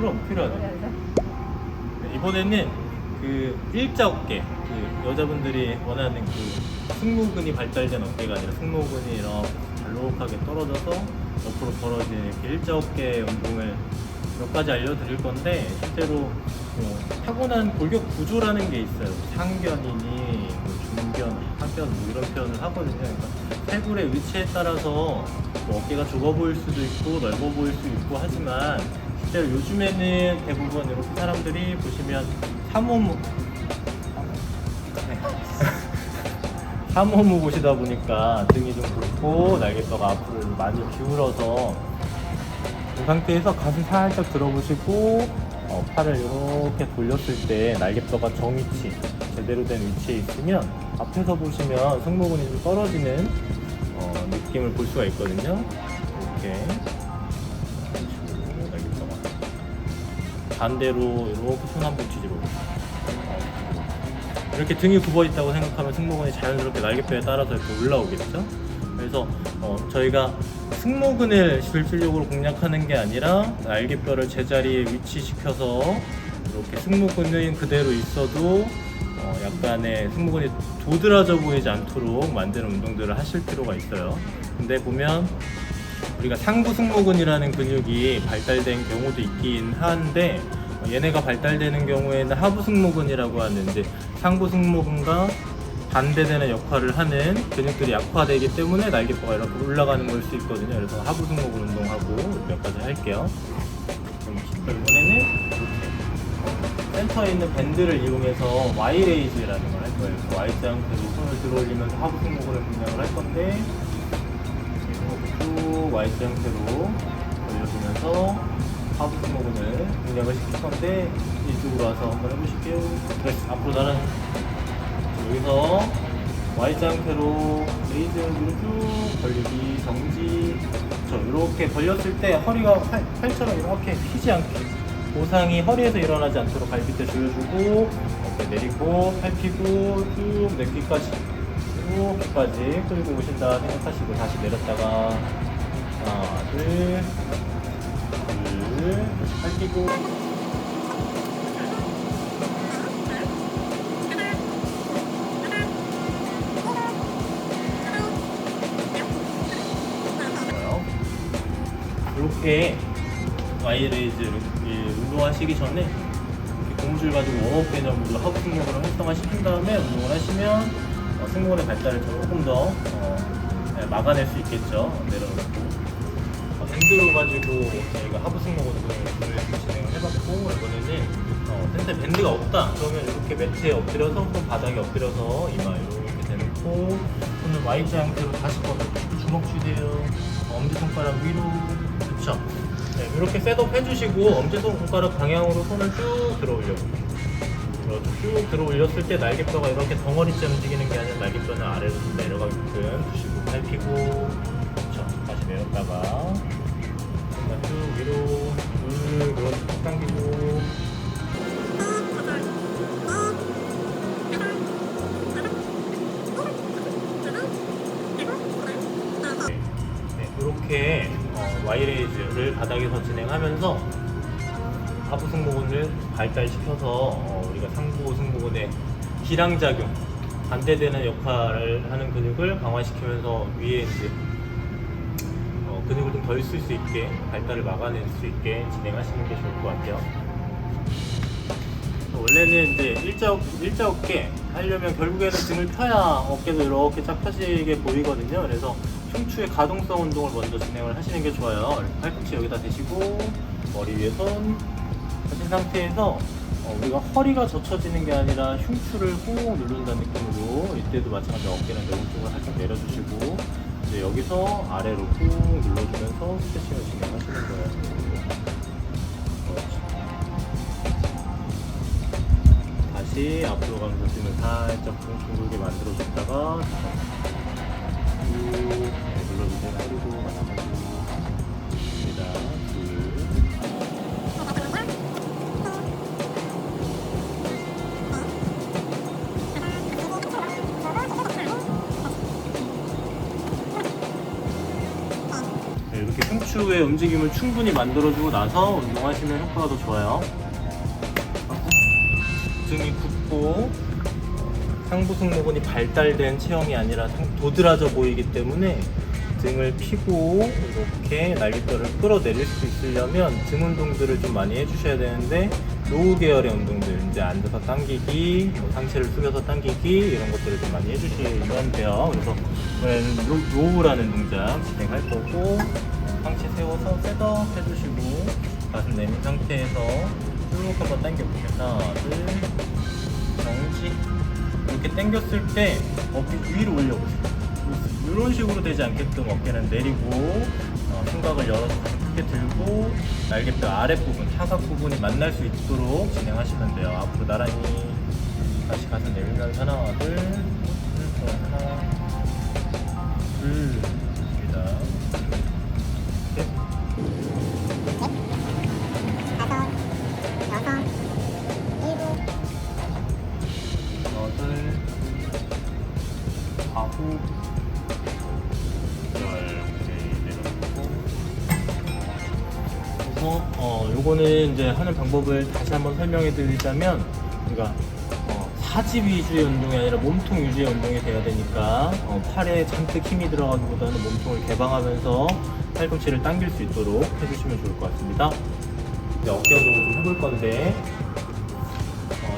그럼 필요하죠. 네, 이번에는 그 일자 어깨, 그 여자분들이 원하는 그 승모근이 발달된 어깨가 아니라 승모근이 이렇게 잘록하게 떨어져서 옆으로 벌어지는 이렇게 일자 어깨 운동을 몇 가지 알려드릴 건데 실제로 뭐 타고난 골격 구조라는 게 있어요. 상견이니 뭐 중견, 하견 뭐 이런 표현을 하거든요. 그러니까 팔굴의 위치에 따라서 뭐 어깨가 좁아 보일 수도 있고 넓어 보일 수 있고 하지만 실제로 요즘에는 대부분 이렇게 사람들이 보시면 삼호무 네. 삼호무 보시다 보니까 등이 좀 굵고 날개뼈가 앞으로 많이 기울어서 이 상태에서 가슴 살짝 들어보시고 어, 팔을 이렇게 돌렸을 때 날개뼈가 정위치 제대로 된 위치에 있으면 앞에서 보시면 승모근이 좀 떨어지는 어, 느낌을 볼 수가 있거든요. 반대로 이렇게 손한번 뒤집어 이렇게 등이 굽어 있다고 생각하면 승모근이 자연스럽게 날개뼈에 따라서 이렇게 올라오겠죠. 그래서 어, 저희가 승모근을 실질적으로 공략하는 게 아니라 날개뼈를 제자리에 위치시켜서 이렇게 승모근은 그대로 있어도 어, 약간의 승모근이 도드라져 보이지 않도록 만드는 운동들을 하실 필요가 있어요. 근데 보면 우리가 상부 승모근이라는 근육이 발달된 경우도 있긴 한데 어, 얘네가 발달되는 경우에는 하부 승모근이라고 하는데 상부 승모근과 반대되는 역할을 하는 근육들이 약화되기 때문에 날개뼈가 이렇게 올라가는 걸 수 있거든요. 그래서 하부 승모근 운동하고 몇 가지 할게요. 그럼 이번에는 센터에 있는 밴드를 이용해서 Y 레이즈라는 걸 할 거예요. 그 Y 자 형태로 손을 들어 올리면서 하부 승모근을 공략을 할 건데 쭉 Y 형태로 올려주면서 하부 승모근을 공략을 시킬 건데 이쪽으로 와서 한번 해보실게요. 네, 앞으로 나는 여기서 Y자 형태로 레이즈 위로 쭉 벌리기 정지 저 이렇게 벌렸을 때 허리가 팔, 팔처럼 이렇게 휘지 않게 보상이 허리에서 일어나지 않도록 발밑에 조여주고 어깨 내리고 팔 피고 쭉 내귀까지 쭉 귀까지 끌고 오신다 생각하시고 다시 내렸다가 하나 둘둘 피고. 이렇게 와이레이즈 운동하시기 전에 고무줄 가지고 웜업 개념으로 하부 승모근을 활성화시킨 다음에 운동을 하시면 어, 승모근의 발달을 조금 더 어, 네, 막아낼 수 있겠죠. 내려놓고. 어, 밴드로 가지고 저희가 하부 승모근 운동을 진행을 해봤고 이번에는 어, 센터 밴드가 없다. 그러면 이렇게 매트에 엎드려서 손 바닥에 엎드려서 이마 이렇게 대놓고 손을 Y자 형태로 다시 뻗어 주먹 쥐대요. 엄지손가락 위로. 그쵸? 네, 이렇게 셋업 해주시고 엄지손가락 방향으로 손을 쭉 들어 올려볼게요 쭉 들어 올렸을 때 날개뼈가 이렇게 덩어리째 움직이는 게 아니라 날개뼈는 아래로 좀 내려가게끔 팔 피고 그쵸. 다시 내렸다가 쭉 위로 쭉 당기고. 네, 이렇게 어, 와이레이즈를 바닥에서 진행하면서 하부 승모근을 발달시켜서 어, 우리가 상부 승모근의 기량작용 반대되는 역할을 하는 근육을 강화시키면서 위에 이제 어, 근육을 좀 덜 쓸 수 있게 발달을 막아낼 수 있게 진행하시는 게 좋을 것 같아요. 원래는 이제 일자, 일자 어깨 하려면 결국에는 등을 펴야 어깨도 이렇게 쫙 펴지게 보이거든요. 그래서 흉추의 가동성 운동을 먼저 진행을 하시는 게 좋아요. 팔꿈치 여기다 대시고 머리 위에 손 하신 상태에서 어, 우리가 허리가 젖혀지는 게 아니라 흉추를 꾹 누른다는 느낌으로 이때도 마찬가지로 어깨는 오른쪽을 살짝 내려주시고 이제 여기서 아래로 꾹 눌러주면서 스트레칭을 진행하시는 거예요. 다시 앞으로 가면서 등을 살짝 둥글게 만들어줬다가 쭉 네, 눌러주세요. 그리고 마찬가지로 흉추의 움직임을 충분히 만들어주고 나서 운동하시면 효과가 더 좋아요. 등이 굽고 상부 승모근이 발달된 체형이 아니라 상- 도드라져 보이기 때문에 등을 피고 이렇게 날개뼈를 끌어내릴 수 있으려면 등 운동들을 좀 많이 해주셔야 되는데 노후 계열의 운동들 이제 앉아서 당기기, 뭐 상체를 숙여서 당기기 이런 것들을 좀 많이 해주시면 돼요. 그래서 로- 로우라는 동작 진행할 거고 상체 세워서 셋업 해주시고 가슴 내민 상태에서 쭉 한번 당겨볼게요. 하나, 둘, 정지 이렇게 당겼을 때 어깨 위로 올려보세요. 이런 식으로 되지 않게끔 어깨는 내리고 어,胸각을 열어서 가슴 크게 들고 날개뼈 아랫부분, 타각 부분이 만날 수 있도록 진행하시면 돼요. 앞으로 나란히 다시 가슴 내밀면서 하나, 둘, 둘, 하나, 둘, 내려놓고. 그래서, 어, 요거는 이제 하는 방법을 다시 한번 설명해 드리자면, 우리가, 어, 사지 위주의 운동이 아니라 몸통 위주의 운동이 돼야 되니까, 어, 팔에 잔뜩 힘이 들어가기보다는 몸통을 개방하면서 팔꿈치를 당길 수 있도록 해주시면 좋을 것 같습니다. 이제 어깨 운동을 좀 해볼 건데, 어,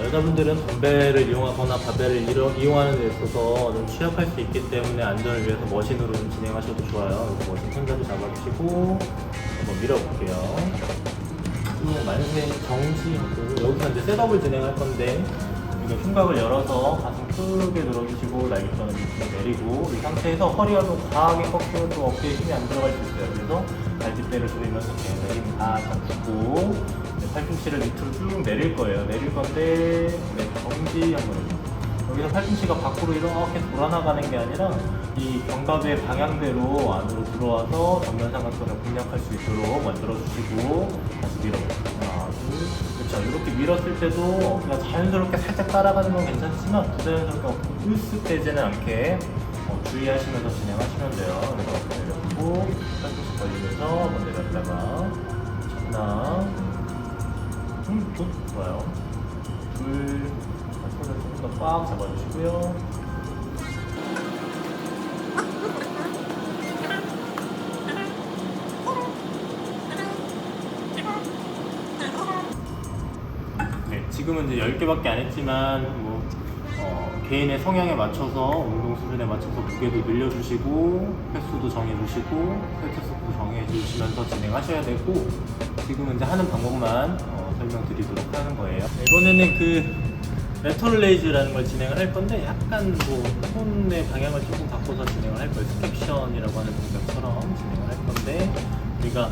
여자분들은 덤벨을 이용하거나 바벨을 이용하는 데 있어서 좀 취약할 수 있기 때문에 안전을 위해서 머신으로 좀 진행하셔도 좋아요. 그래서 머신 손잡이 잡아주시고 한번 밀어볼게요. 쭉 만세 정지하고 여기서 이제 셋업을 진행할 건데 이거 흉곽을 열어서 가슴 크게 늘어주시고 날개뼈는 밑으로 내리고 이 상태에서 허리가 좀 과하게 꺾이면 또 어깨에 힘이 안 들어갈 수 있어요. 그래서 조이면서 계속 힘 다딱 주고 이제 팔꿈치를 밑으로 쭉 내릴 거예요. 내릴 건데 네, 한번 해주세요. 여기서 팔꿈치가 밖으로 이렇게 돌아나가는 게 아니라 이 견갑의 방향대로 안으로 들어와서 전면 삼각근을 공략할 수 있도록 만들어주시고 다시 밀어볼게요. 하나, 둘, 그렇죠. 이렇게 밀었을 때도 어깨가 자연스럽게 살짝 따라가는 건 괜찮지만 부자연스럽게 어깨가 으쓱되지는 않게 어, 주의하시면서 진행하시면 돼요. 그래서 어깨 내려놓고 팔꿈치 벌리면서 한번 내렸다가 하나, 음, 굿, 좋아요. 둘, 손을 조금 더꽉 잡아주시고요. 네, 지금은 이제 10개밖에 안 했지만 뭐 어, 개인의 성향에 맞춰서 운동 수준에 맞춰서 무게도 늘려주시고 횟수도 정해주시고 세트 수도 정해주시면서 진행하셔야 되고 지금은 이제 하는 방법만 어, 설명드리도록 하는 거예요. 네, 이번에는 그 레터럴 레이즈라는 걸 진행을 할 건데 약간 뭐 손의 방향을 조금 바꿔서 진행을 할 거예요. 스텝션이라고 하는 동작처럼 진행을 할 건데 우리가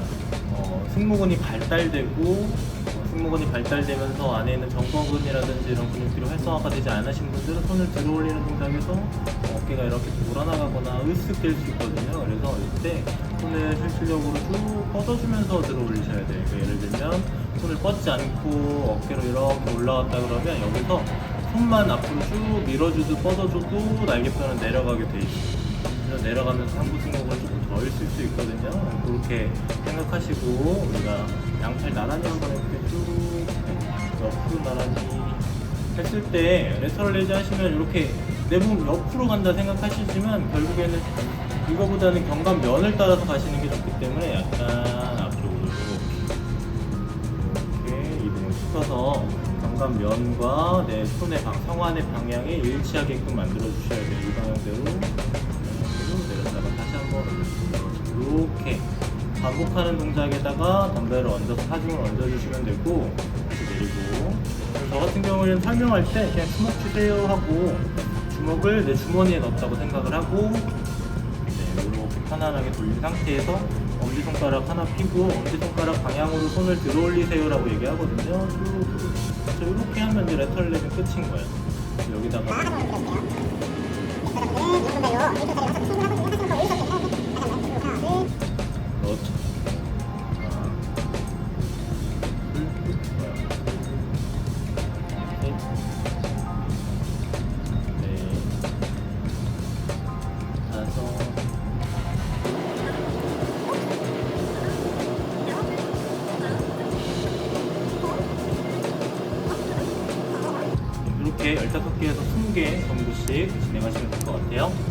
어, 승모근이 발달되고 어, 승모근이 발달되면서 안에 있는 정거근이라든지 이런 근육들이 활성화가 되지 않으신 분들은 손을 들어 올리는 동작에서 어, 어깨가 이렇게 돌아나가거나 으쓱될 수 있거든요. 그래서 이때 손을 실질적으로 쭉 뻗어주면서 들어 올리셔야 돼요. 그러니까 예를 들면 손을 뻗지 않고 어깨로 이렇게 올라왔다 그러면 여기서 손만 앞으로 쭉 밀어주듯 뻗어줘도 날개뼈는 내려가게 돼 있어요. 내려가면서 상부 승모근을 조금 더 있을 수 있거든요. 그렇게 생각하시고 우리가 양팔 나란히 한번 이렇게 쭉 옆으로 나란히 했을 때 레터럴 레이즈 하시면 이렇게 내몸 옆으로 간다 생각하시지만 결국에는 이거보다는 견갑면을 따라서 가시는 게 좋기 때문에 약간 앞쪽으로 이렇게 이동을 시켜서 견갑면과 내 손의 방, 성환의 방향이 일치하게끔 만들어 주셔야 돼요. 이 방향대로 이렇게 반복하는 동작에다가 덤벨을 얹어서 하중을 얹어주시면 되고 다시 내리고 저 같은 경우에는 설명할 때 그냥 주먹 주세요 하고 주먹을 내 주머니에 넣었다고 생각을 하고 네, 이렇게 편안하게 돌린 상태에서 엄지손가락 하나 피고 엄지손가락 방향으로 손을 들어 올리세요 라고 얘기하거든요. 쭉저 이렇게 하면 이제 레터럴 레이 끝인 거예요. 여기다가 넣었죠. 이렇게 15개에서 20개 정도씩 진행하시면 될 것 같아요.